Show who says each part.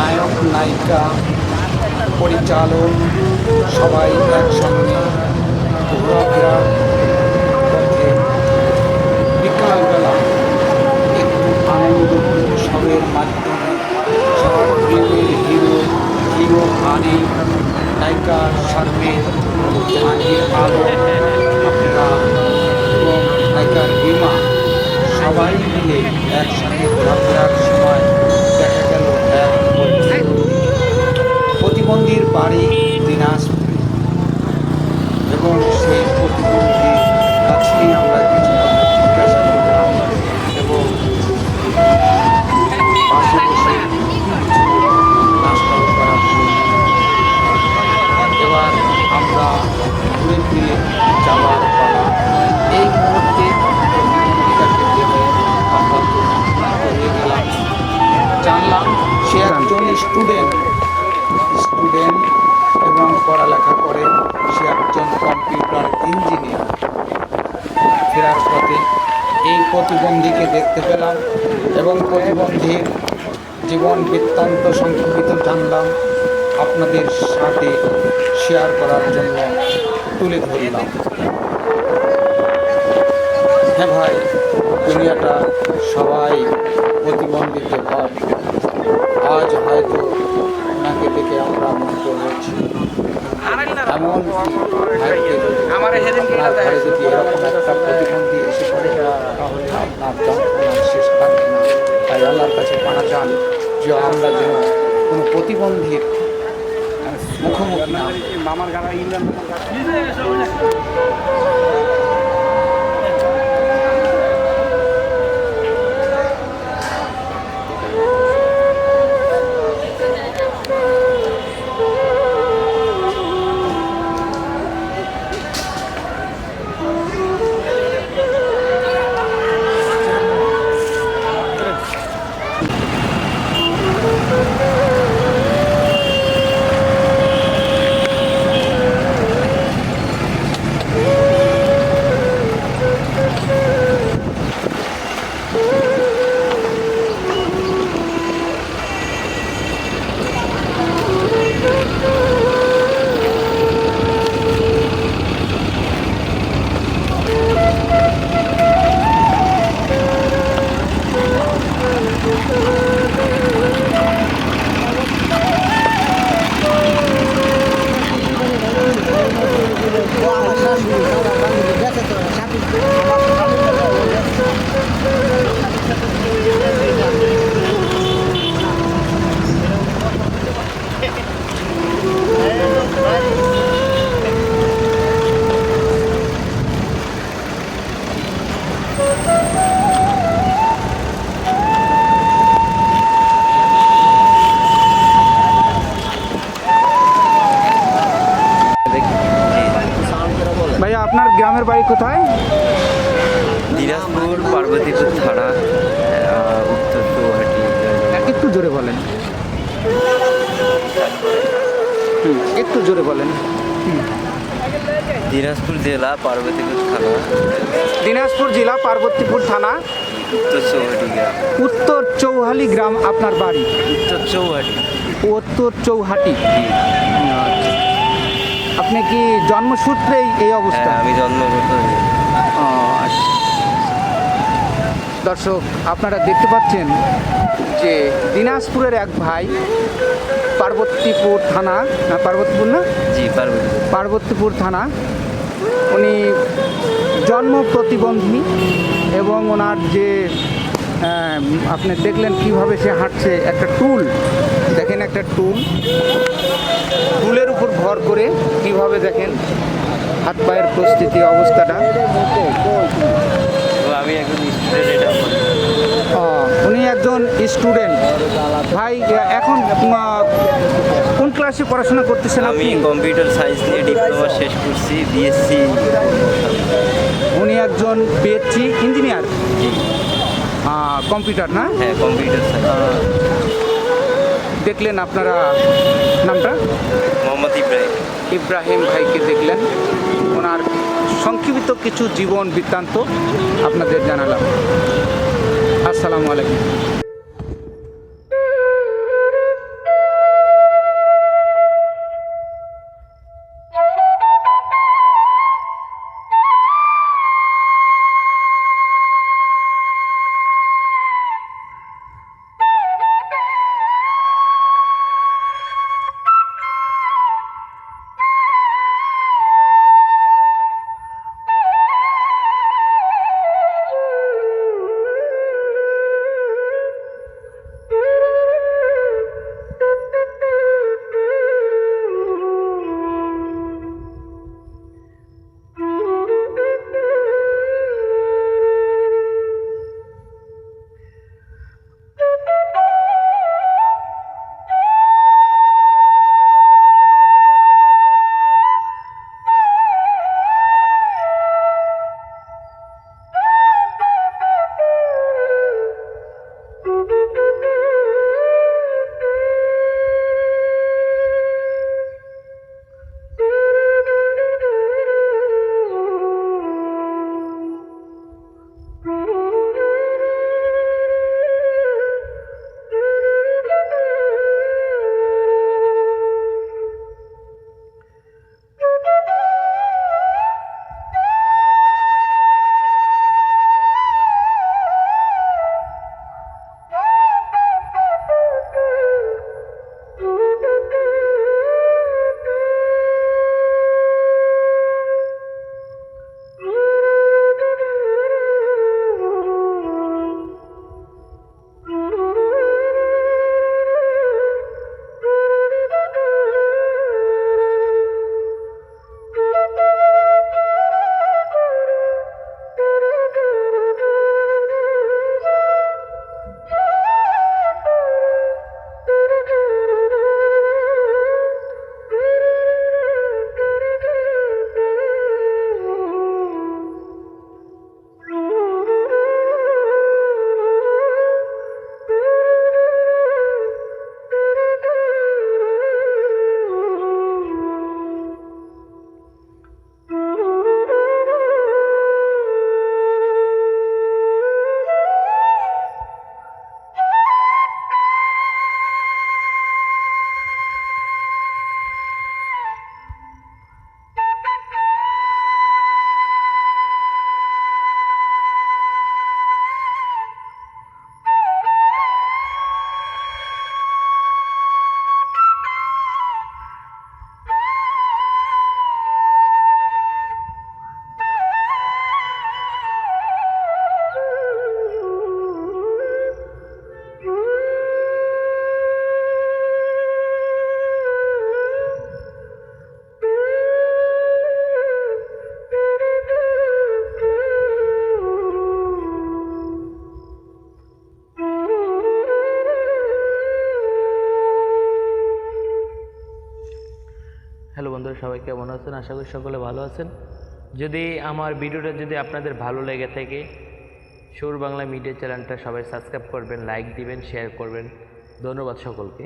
Speaker 1: নায়ক, নায়িকা, পরিচালক, সবাই একসঙ্গে ঘোরাফেরা বিকালবেলা একটু আনন্দ উৎসবের মাধ্যমে হিরো হিরো আনি নায়িকা শারমিন জাহাঙ্গীর আলম আপনারা এবং নায়িকা রিমা সবাই মিলে একসঙ্গে বাড়ি দিনাজপুরে এবং সেই পড়ালেখা করে, সে একজন কম্পিউটার ইঞ্জিনিয়ার। ফেরার পথে এই প্রতিবন্ধীকে দেখতে পেলাম এবং প্রতিবন্ধীর জীবন বৃত্তান্ত সংক্ষেপিত জানলাম। আপনাদের সাথে শেয়ার করার জন্য তুলে ধরলাম। হ্যাঁ ভাই, দুনিয়াটা সবাই প্রতিবন্ধীতে ভর আজ হয়তো ওনাকে দেখে আমরা মুগ্ধ হয়েছি শেষ থাকবে তাই আল্লাহর কাছে পানা চান কোনো প্রতিবন্ধীর মুখোমুখি
Speaker 2: মামার গাড়া ইন্ডিয়ান আপনার বাড়ি কোথায়?
Speaker 3: দিনাজপুর পার্বতীপুর থানা উত্তর চৌহাটি
Speaker 1: একটু জোরে বলেন। একটু জোরে বলেন।
Speaker 3: দিনাজপুর জেলা পার্বতীপুর থানা।
Speaker 1: দিনাজপুর জেলা পার্বতীপুর থানা।
Speaker 3: উত্তর চৌহাটি গ্রাম।
Speaker 1: উত্তর চৌহালি গ্রাম আপনার বাড়ি?
Speaker 3: উত্তর চৌহাটি।
Speaker 1: উত্তর চৌহাটি। আপনি কি জন্মসূত্রেই এই অবস্থা?
Speaker 3: হ্যাঁ আমি জন্মগত
Speaker 1: ও, আচ্ছা। দর্শক আপনারা দেখতে পাচ্ছেন যে দিনাজপুরের এক ভাই পার্বতীপুর থানা না পার্বতীপুর না?
Speaker 3: জি পার্বতীপুর।
Speaker 1: পার্বতীপুর থানা উনি জন্ম প্রতিবন্ধী এবং ওনার যে আপনি দেখলেন কীভাবে সে হাঁটছে একটা টুল একটা টুল। টুলের উপর ভর করে কীভাবে দেখেন হাত পায়ের প্রস্তুতি অবস্থাটা?
Speaker 3: আমি একজন স্টুডেন্ট
Speaker 1: উনি একজন স্টুডেন্ট ভাই এখন কোন ক্লাসে পড়াশোনা করতেছেন
Speaker 3: আমি কম্পিউটার সায়েন্স নিয়ে ডিপ্লোমা শেষ করছি বিএসসি
Speaker 1: উনি একজন পিএইচডি ইঞ্জিনিয়ার কম্পিউটার না?
Speaker 3: হ্যাঁ কম্পিউটার সায়েন্স
Speaker 1: দেখলেন আপনারা নামটা?
Speaker 3: মোহাম্মদ ইব্রাহিম।
Speaker 1: ইব্রাহিম ভাইকে দেখলেন। ওনার সংক্ষিপ্ত কিছু জীবন বৃত্তান্ত আপনাদের জানালাম। আসসালামু আলাইকুম।
Speaker 4: হ্যালো বন্ধুরা, সবাই কেমন আছেন? আশা করি সকলে ভালো আছেন। যদি আমার ভিডিওটা যদি আপনাদের ভালো লেগে থাকে, সুর বাংলা মিডিয়া চ্যানেলটা সবাই সাবস্ক্রাইব করবেন, লাইক দিবেন শেয়ার করবেন। ধন্যবাদ সকলকে।